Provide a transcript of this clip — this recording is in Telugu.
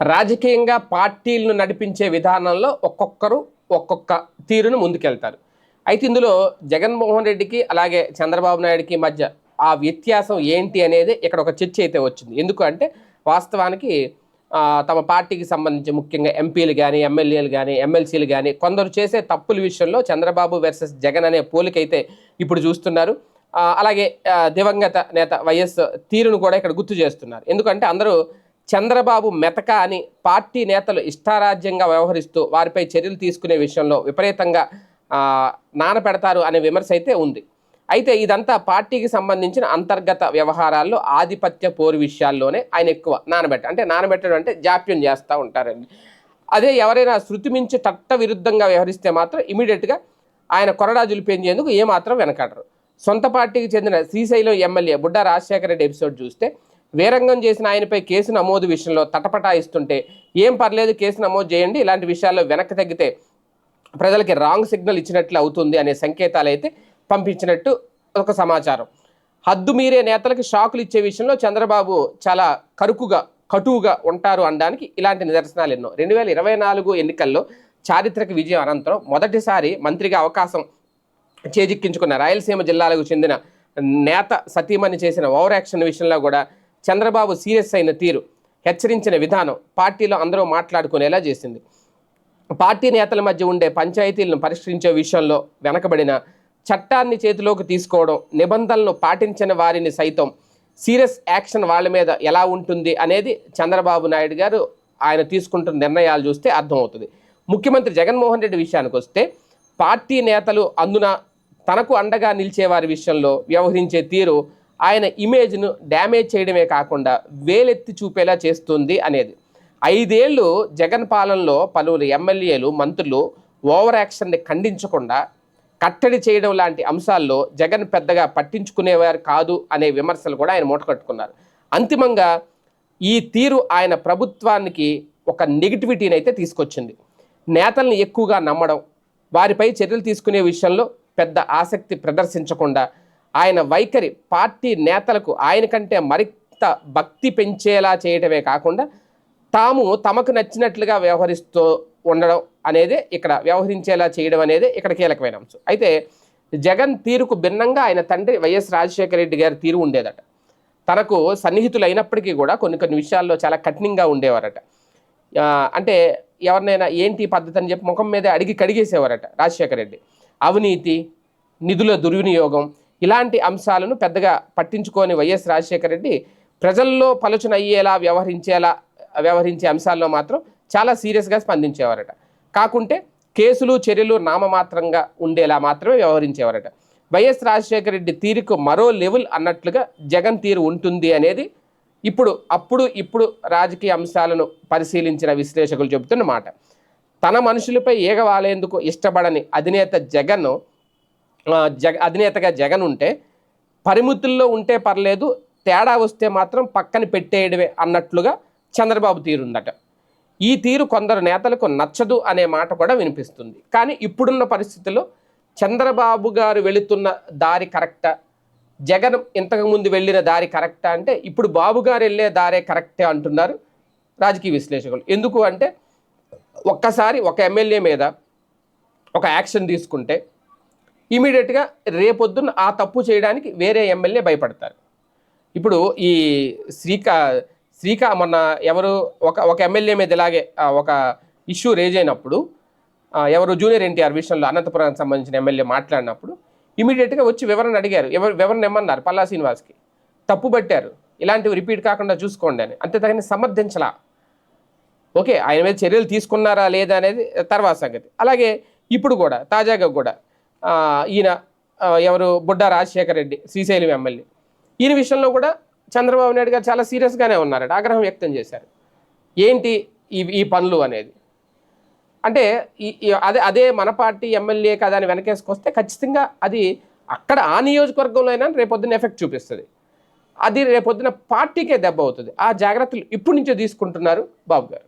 రాజకీయంగా పార్టీలను నడిపించే విధానంలో ఒక్కొక్కరు ఒక్కొక్క తీరును ముందుకెళ్తారు. అయితే ఇందులో జగన్మోహన్ రెడ్డికి అలాగే చంద్రబాబు నాయుడికి మధ్య ఆ వ్యత్యాసం ఏంటి అనేది ఇక్కడ ఒక చర్చ అయితే వచ్చింది. ఎందుకంటే వాస్తవానికి తమ పార్టీకి సంబంధించి ముఖ్యంగా ఎంపీలు కానీ ఎమ్మెల్యేలు కానీ ఎమ్మెల్సీలు కానీ కొందరు చేసే తప్పుల విషయంలో చంద్రబాబు వర్సెస్ జగన్ అనే పోలికైతే ఇప్పుడు చూస్తున్నారు. అలాగే దివంగత నేత వైఎస్ తీరును కూడా ఇక్కడ గుర్తు చేస్తున్నారు. ఎందుకంటే అందరూ చంద్రబాబు మెతక అని పార్టీ నేతలు ఇష్టారాజ్యంగా వ్యవహరిస్తూ వారిపై చర్యలు తీసుకునే విషయంలో విపరీతంగా నానపెడతారు అనే విమర్శ అయితే ఉంది. అయితే ఇదంతా పార్టీకి సంబంధించిన అంతర్గత వ్యవహారాల్లో ఆధిపత్య పోరు విషయాల్లోనే ఆయన ఎక్కువ నానబెట్ట అంటే నానబెట్టడం అంటే జాప్యం చేస్తూ ఉంటారండి. అదే ఎవరైనా శృతి మించి చట్ట విరుద్ధంగా వ్యవహరిస్తే మాత్రం ఇమీడియట్గా ఆయన కొరడా జులిపేంచేందుకు ఏమాత్రం వెనకాడరు. సొంత పార్టీకి చెందిన శ్రీశైలం ఎమ్మెల్యే బుడ్డా రాజశేఖర రెడ్డి ఎపిసోడ్ చూస్తే వీరంగం చేసిన ఆయనపై కేసు నమోదు విషయంలో తటపటాయిస్తుంటే ఏం పర్లేదు కేసు నమోదు చేయండి ఇలాంటి విషయాల్లో వెనక్కి తగ్గితే ప్రజలకి రాంగ్ సిగ్నల్ ఇచ్చినట్లు అవుతుంది అనే సంకేతాలు అయితే పంపించినట్టు ఒక సమాచారం. హద్దు మీరే నేతలకు షాకులు ఇచ్చే విషయంలో చంద్రబాబు చాలా కరుకుగా కటువుగా ఉంటారు అనడానికి ఇలాంటి నిదర్శనాలు ఎన్నో. రెండు వేల ఇరవై నాలుగు ఎన్నికల్లో చారిత్రక విజయం అనంతరం మొదటిసారి మంత్రిగా అవకాశం చేజిక్కించుకున్న రాయలసీమ జిల్లాలకు చెందిన నేత సతీమణి చేసిన ఓవర్ యాక్షన్ విషయంలో కూడా చంద్రబాబు సీరియస్ అయిన తీరు హెచ్చరించిన విధానం పార్టీలో అందరూ మాట్లాడుకునేలా చేసింది. పార్టీ నేతల మధ్య ఉండే పంచాయతీలను పరిష్కరించే విషయంలో వెనకబడిన చట్టాన్ని చేతిలోకి తీసుకోవడం నిబంధనలను పాటించని వారిని సైతం సీరియస్ యాక్షన్ వాళ్ళ మీద ఎలా ఉంటుంది అనేది చంద్రబాబు నాయుడు గారు ఆయన తీసుకుంటున్న నిర్ణయాలు చూస్తే అర్థమవుతుంది. ముఖ్యమంత్రి జగన్మోహన్ రెడ్డి విషయానికి వస్తే పార్టీ నేతలు అందున తనకు అండగా నిలిచేవారి విషయంలో వ్యవహరించే తీరు ఆయన ఇమేజ్ను డ్యామేజ్ చేయడమే కాకుండా వేలెత్తి చూపేలా చేస్తుంది అనేది. ఐదేళ్ళు జగన్ పాలనలో పలువురు ఎమ్మెల్యేలు మంత్రులు ఓవర్ యాక్షన్ని ఖండించకుండా కట్టడి చేయడం లాంటి అంశాల్లో జగన్ పెద్దగా పట్టించుకునేవారు కాదు అనే విమర్శలు కూడా ఆయన మూటకట్టుకున్నారు అంతిమంగా ఈ తీరు ఆయన ప్రభుత్వానికి ఒక నెగిటివిటీని అయితే తీసుకొచ్చింది. నేతల్ని ఎక్కువగా నమ్మడం వారిపై చర్యలు తీసుకునే విషయంలో పెద్ద ఆసక్తి ప్రదర్శించకుండా ఆయన వైఖరి పార్టీ నేతలకు ఆయన కంటే మరింత భక్తి పెంచేలా చేయటమే కాకుండా తాము తమకు నచ్చినట్లుగా వ్యవహరిస్తూ ఉండడం అనేది ఇక్కడ వ్యవహరించేలా చేయడం అనేది ఇక్కడ కీలకమైన అంశం. అయితే జగన్ తీరుకు భిన్నంగా ఆయన తండ్రి వైఎస్ రాజశేఖర రెడ్డి గారి తీరు ఉండేదట. తనకు సన్నిహితులు అయినప్పటికీ కూడా కొన్ని కొన్ని విషయాల్లో చాలా కఠినంగా ఉండేవారట. అంటే ఎవరినైనా ఏంటి ఈ పద్ధతి అని చెప్పి ముఖం మీద అడిగి కడిగేసేవారట రాజశేఖర రెడ్డి. అవినీతి నిధుల దుర్వినియోగం ఇలాంటి అంశాలను పెద్దగా పట్టించుకోని వైఎస్ రాజశేఖర రెడ్డి ప్రజల్లో పలుచన అయ్యేలా వ్యవహరించేలా వ్యవహరించే అంశాల్లో మాత్రం చాలా సీరియస్గా స్పందించేవారట. కాకుంటే కేసులు చర్యలు నామమాత్రంగా ఉండేలా మాత్రమే వ్యవహరించేవారట. వైఎస్ రాజశేఖర రెడ్డి తీరుకు మరో లెవెల్ అన్నట్లుగా జగన్ తీరు ఉంటుంది అనేది ఇప్పుడు అప్పుడు ఇప్పుడు రాజకీయ అంశాలను పరిశీలించిన విశ్లేషకులు చెబుతున్న మాట. తన మనుషులపై ఏగవాలేందుకు ఇష్టపడని అధినేత జగన్ జగ అధినేతగా జగన్ ఉంటే పరిమితుల్లో ఉంటే పర్లేదు తేడా వస్తే మాత్రం పక్కన పెట్టేయడమే అన్నట్లుగా చంద్రబాబు తీరుందట. ఈ తీరు కొందరు నేతలకు నచ్చదు అనే మాట కూడా వినిపిస్తుంది. కానీ ఇప్పుడున్న పరిస్థితుల్లో చంద్రబాబు గారు వెళుతున్న దారి కరెక్టా? జగన్ ఇంతకుముందు వెళ్ళిన దారి కరెక్టా అంటే ఇప్పుడు బాబు గారు వెళ్ళే దారే కరెక్టే అంటున్నారు రాజకీయ విశ్లేషకులు. ఎందుకు అంటే ఒక్కసారి ఒక ఎమ్మెల్యే మీద ఒక యాక్షన్ తీసుకుంటే ఇమీడియట్గా రేపొద్దున ఆ తప్పు చేయడానికి వేరే ఎమ్మెల్యే భయపడతారు. ఇప్పుడు ఈ శ్రీకా శ్రీకా మొన్న ఎవరు ఒక ఒక ఎమ్మెల్యే మీద ఇలాగే ఒక ఇష్యూ రేజ్ అయినప్పుడు ఎవరు జూనియర్ ఎన్టీఆర్ విషయంలో అనంతపురానికి సంబంధించిన ఎమ్మెల్యే మాట్లాడినప్పుడు ఇమీడియట్గా వచ్చి వివరణ అడిగారు. ఎవరు వివరణ ఇమ్మన్నారు పల్లా శ్రీనివాస్కి. తప్పు పట్టారు. ఇలాంటివి రిపీట్ కాకుండా చూసుకోండి అని. అంతే తగిన సమర్థించలా. ఓకే ఆయన మీద చర్యలు తీసుకున్నారా లేదా అనేది తర్వాత సంగతి. అలాగే ఇప్పుడు కూడా తాజాగా కూడా ఈయన ఎవరు? బుడ్డా రాజశేఖర రెడ్డి శ్రీశైలం ఎమ్మెల్యే. ఈయన విషయంలో కూడా చంద్రబాబు నాయుడు గారు చాలా సీరియస్గానే ఉన్నారట ఆగ్రహం వ్యక్తం చేశారు. ఏంటి ఈ ఈ పనులు అనేది? అంటే ఈ ఈ- అదే అదే మన పార్టీ ఎమ్మెల్యే కదా అని వెనకేసుకొస్తే ఖచ్చితంగా అది అక్కడ ఆ నియోజకవర్గంలో అయినా రేపొద్దున ఎఫెక్ట్ చూపిస్తుంది. అది రేపొద్దున పార్టీకే దెబ్బ అవుతుంది. ఆ జాగ్రత్తలు ఇప్పటి నుంచే తీసుకుంటున్నారు బాబు గారు.